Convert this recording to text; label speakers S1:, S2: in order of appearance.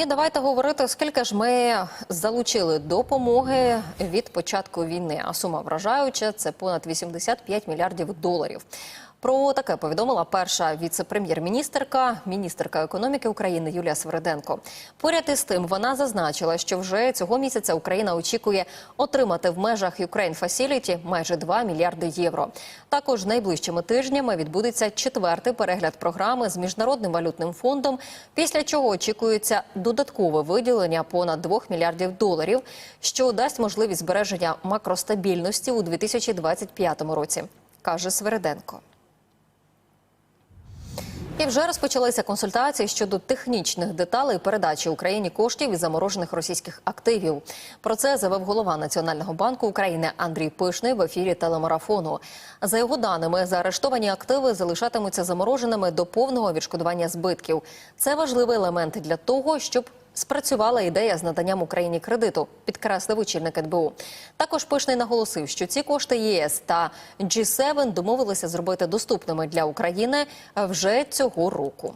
S1: І давайте говорити, скільки ж ми залучили допомоги від початку війни. А сума вражаюча це понад 85 мільярдів доларів. Про таке повідомила перша віце-прем'єр-міністерка, міністерка економіки України Юлія Свериденко. Поряд із тим, вона зазначила, що вже цього місяця Україна очікує отримати в межах Ukraine Facility майже 2 мільярди євро. Також найближчими тижнями відбудеться четвертий перегляд програми з міжнародним валютним фондом, після чого очікується додаткове виділення понад 2 мільярдів доларів, що дасть можливість збереження макростабільності у 2025 році, каже Свериденко. І вже розпочалися консультації щодо технічних деталей передачі Україні коштів із заморожених російських активів. Про це заявив голова Національного банку України Андрій Пишний в ефірі телемарафону. За його даними, заарештовані активи залишатимуться замороженими до повного відшкодування збитків. Це важливий елемент для того, щоб Спрацювала ідея з наданням Україні кредиту, підкреслив очільник НБУ. Також пишний наголосив, що ці кошти ЄС та G7 домовилися зробити доступними для України вже цього року.